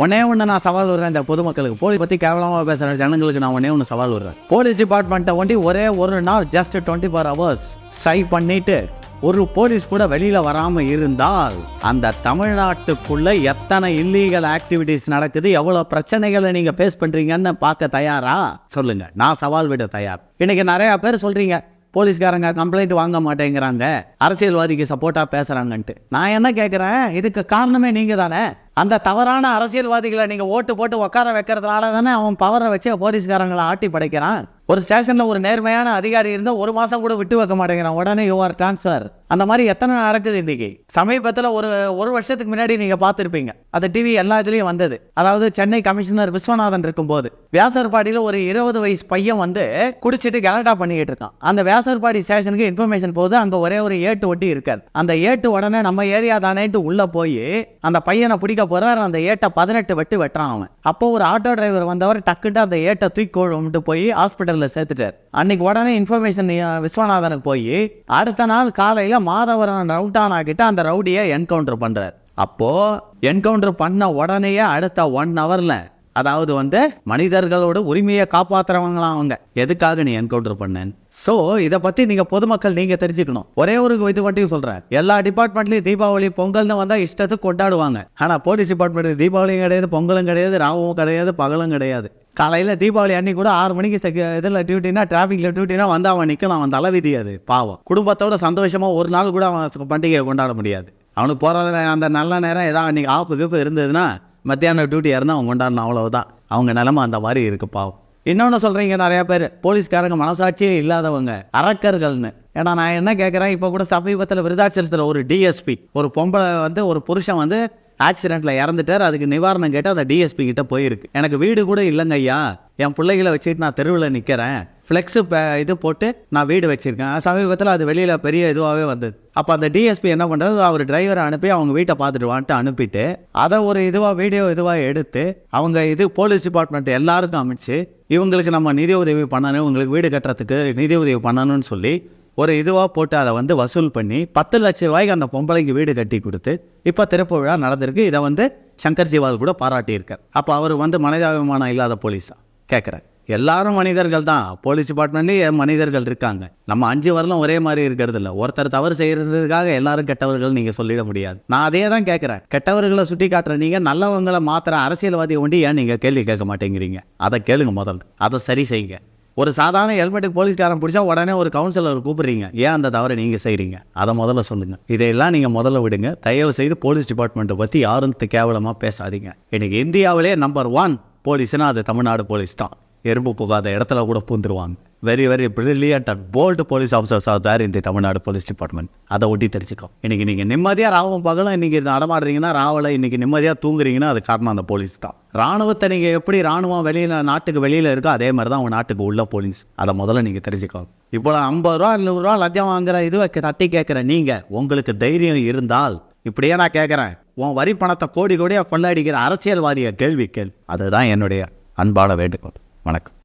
உடனே ஒன்று நான் சவால் விடுறேன். இந்த பொதுமக்களுக்கு போலீஸ் பற்றி கேவலமாக பேசுகிற ஜனங்களுக்கு நான் உடனே ஒன்று சவால் விடுறேன். போலீஸ் டிபார்ட்மெண்ட்டை ஒண்டி ஒரே ஒரு நாள் just twenty four hours strike பண்ணிட்டு ஒரு போலீஸ் கூட வெளியில் வராமல் இருந்தால் அந்த தமிழ்நாட்டுக்குள்ளே எத்தனை இல்லீகல் ஆக்டிவிட்டிஸ் நடக்குது எவ்வளோ பிரச்சனைகளை நீங்கள் ஃபேஸ் பண்ணுறீங்கன்னு பார்க்க தயாரா? சொல்லுங்கள் நான் சவால் விட தயார். இன்றைக்கி நிறையா பேர் சொல்கிறீங்க போலீஸ்காரங்க கம்ப்ளைண்ட் வாங்க மாட்டேங்கிறாங்க. அரசியல்வாதிக்கு சப்போர்ட்டாக பேசுறாங்கன்ட்டு. நான் என்ன கேட்குறேன் இதுக்கு காரணமே நீங்கள் தானே அந்த தவறான அரசியல்வாதிகளை நீங்கள் ஓட்டு போட்டு உட்கார வைக்கிறதுனால தானே அவன் பவரை வச்சு போலீஸ்காரங்களை ஆட்டி படைக்கிறான்? ஒரு ஸ்டேஷனில் ஒரு நேர்மையான அதிகாரி இருந்தால் ஒரு மாதம் கூட விட்டு வைக்க மாட்டேங்கிறான். உடனே யூ ஆர் டிரான்ஸ்ஃபர் அந்த மாதிரி எத்தனை நடக்குது இன்னைக்கு? சமீபத்தில் ஒரு ஒரு வருஷத்துக்கு முன்னாடி நீங்கள் பார்த்துருப்பீங்க. அது டிவி எல்லா இதுலேயும் வந்தது. அதாவது சென்னை கமிஷனர் விஸ்வநாதன் இருக்கும்போது வியாசர்பாடியில் ஒரு இருபது வயசு பையன் வந்து குடிச்சிட்டு கலாட்டா பண்ணிக்கிட்டு இருக்கான். அந்த வியாசர்பாடி ஸ்டேஷனுக்கு இன்ஃபர்மேஷன் போது அங்கே ஒரே ஒரு ஏட்டு ஒட்டி இருக்கார். அந்த ஏட்டு உடனே நம்ம ஏரியா தானேட்டு உள்ளே போய் அந்த பையனை பிடிக்க போகிறார் அந்த ஏட்டை பதினெட்டு வெட்டு வெட்டுறான் அவன். அப்போ ஒரு ஆட்டோ டிரைவர் வந்தவர் டக்குட்டு அந்த ஏட்டை தூக்கி கொண்டு போய் ஹாஸ்பிட்டலில் சேர்த்துட்டார். அன்னைக்கு உடனே இன்ஃபர்மேஷன் விஸ்வநாதனுக்கு போய் அடுத்த நாள் காலையில் மாதவரன் ரவுட்டானா கிட்ட அந்த ரவுடியை என்கவுண்டர் பண்ணுறார் அப்போது என்கவுண்டர் பண்ண உடனேயே அடுத்த ஒன் ஹவரில் அதாவது வந்து மனிதர்களோட உரிமையை காப்பாத்துறவங்களாம் அவங்க. எதுக்காக நீ என்கவுண்டர் பண்ணேன் ஸோ இதை பற்றி நீங்கள் பொதுமக்கள் நீங்கள் தெரிஞ்சுக்கணும். ஒரே ஒரு இது மட்டும் சொல்கிறேன் எல்லா டிபார்ட்மெண்ட்லையும் தீபாவளி பொங்கல்னு வந்தால் இஷ்டத்துக்கு கொண்டாடுவாங்க. ஆனால் போலீஸ் டிபார்ட்மெண்ட் தீபாவளியும் கிடையாது பொங்கலும் கிடையாது ராவும் கிடையாது பகலும் கிடையாது. காலையில் தீபாவளி அன்னைக்கு கூட ஆறு மணிக்கு செக் இதில் டியூட்டினா டிராஃபிக்கில் டியூட்டினா வந்து அவன் நிற்கலாம் அவன் தலைவிதி அது பாவம். குடும்பத்தோட சந்தோஷமாக ஒரு நாள் கூட அவன் பண்டிகையை கொண்டாட முடியாது. அவனுக்கு போகிறத அந்த நல்ல நேரம் ஏதாவது அன்றைக்கி ஆப்பு கீப்பு இருந்ததுன்னா மத்தியானம் டியூட்டி இருந்தால் அவன் கொண்டாடணும் அவ்வளவுதான். அவங்க நிலமை அந்த மாதிரி இருக்கு பாவம். இன்னொன்று சொல்கிறீங்க நிறையா பேர். போலீஸ்காரங்க மனசாட்சியே இல்லாதவங்க அரக்கர்கள்னு. ஏன்னா நான் என்ன கேட்குறேன் இப்போ கூட சமீபத்தில் விருதாச்சலத்தில் ஒரு டிஎஸ்பி ஒரு பொம்பளை வந்து ஒரு புருஷன் வந்து ஆக்சிடெண்ட்டில் இறந்துட்டார் அதுக்கு நிவாரணம் கேட்டு அந்த டிஎஸ்பி கிட்ட போயிருக்கு. எனக்கு வீடு கூட இல்லைங்க ஐயா. என் பிள்ளைகளை வச்சுட்டு நான் தெருவில் நிற்கிறேன் ஃப்ளெக்ஸு இது போட்டு நான் வீடு வச்சுருக்கேன். சமீபத்தில் அது வெளியில் பெரிய இதுவாகவே வந்தது. அப்போ அந்த டிஎஸ்பி என்ன பண்ணுறாரு அவர் டிரைவரை அனுப்பி அவங்க வீட்டை பார்த்துட்டு வான்ட்டு அனுப்பிட்டு அதை ஒரு இதுவாக வீடியோ இதுவாக எடுத்து அவங்க இது போலீஸ் டிபார்ட்மெண்ட் எல்லாருக்கும் அமைச்சு இவங்களுக்கு நம்ம நிதி உதவி பண்ணணும் இவங்களுக்கு வீடு கட்டுறதுக்கு நிதி உதவி பண்ணணும்னு சொல்லி ஒரு இதுவாக போட்டு அதை வந்து வசூல் பண்ணி பத்து லட்ச ரூபாய்க்கு அந்த பொம்பளைக்கு வீடு கட்டி கொடுத்து இப்போ திறப்பு விழா நடந்திருக்கு. இதை வந்து சங்கர் ஜிவால் கூட பாராட்டியிருக்கார். அப்போ அவர் வந்து மனிதாபிமானம் இல்லாத போலீஸா? கேட்குறேன் எல்லாரும் மனிதர்கள் தான். போலீஸ் டிபார்ட்மெண்ட்லேயே மனிதர்கள் இருக்காங்க. நம்ம அஞ்சு வரலும் ஒரே மாதிரி இருக்கிறது இல்லை. ஒருத்தர் தவறு செய்கிறதுக்காக எல்லாரும் கெட்டவர்கள் நீங்கள் சொல்லிட முடியாது. நான் அதே தான் கேட்குறேன் கெட்டவர்களை சுட்டி காட்டுற நீங்கள் நல்லவங்களை மாத்திர அரசியல்வாதியை ஒண்டி ஏன் நீங்கள் கேள்வி கேட்க மாட்டேங்கிறீங்க? அதை கேளுங்க முதல்ல. அதை சரி செய்யுங்க. ஒரு சாதாரண ஹெல்மெட்டுக்கு போலீஸ்காரன் பிடிச்சா உடனே ஒரு கவுன்சிலர் கூப்பிடுறீங்க. ஏன் அந்த தவறை நீங்கள் செய்கிறீங்க அதை முதல்ல சொல்லுங்கள் இதையெல்லாம் நீங்கள் முதல்ல விடுங்க. தயவு செய்து போலீஸ் டிபார்ட்மெண்ட்டை பற்றி யாரும் கேவலமாக பேசாதீங்க. இன்றைக்கி இந்தியாவிலே நம்பர் ஒன் போலீஸ்னால் அது தமிழ்நாடு போலீஸ் தான். எறும்பு போகாத இடத்துல கூட பூந்துருவாங்க. Very very brilliant and bold police officers of there இந்த தமிழ்நாடு போலீஸ் டிபார்ட்மெண்ட் அதை ஒட்டி தெரிஞ்சுக்கோ. இன்றைக்கி நீங்கள் நிம்மதியாக ராவம் பகலும் இன்றைக்கி நடமாடுறீங்கன்னா ராவலை இன்றைக்கி நிம்மதியாக தூங்குறீங்கன்னா அது காரணம் அந்த போலீஸ் தான். ராணுவத்தை நீங்கள் எப்படி ராணுவம் வெளியில் நாட்டுக்கு வெளியில் இருக்கோ அதே மாதிரி தான் உங்கள் நாட்டுக்கு உள்ள போலீஸ் அதை முதல்ல நீங்கள் தெரிஞ்சுக்கோ. இப்போ ஐம்பது ரூபா நூறுரூவா லஞ்சம் வாங்குற இதுவை தட்டி கேட்குற நீங்கள் உங்களுக்கு தைரியம் இருந்தால் இப்படியே நான் கேட்குறேன். உன் வரி பணத்தை கோடி கோடியாக கொள்ளாடிக்கிற அரசியல்வாதியை கேள்வி கேள்வி அதுதான் என்னுடைய அன்பான வேண்டுகோள். வணக்கம்.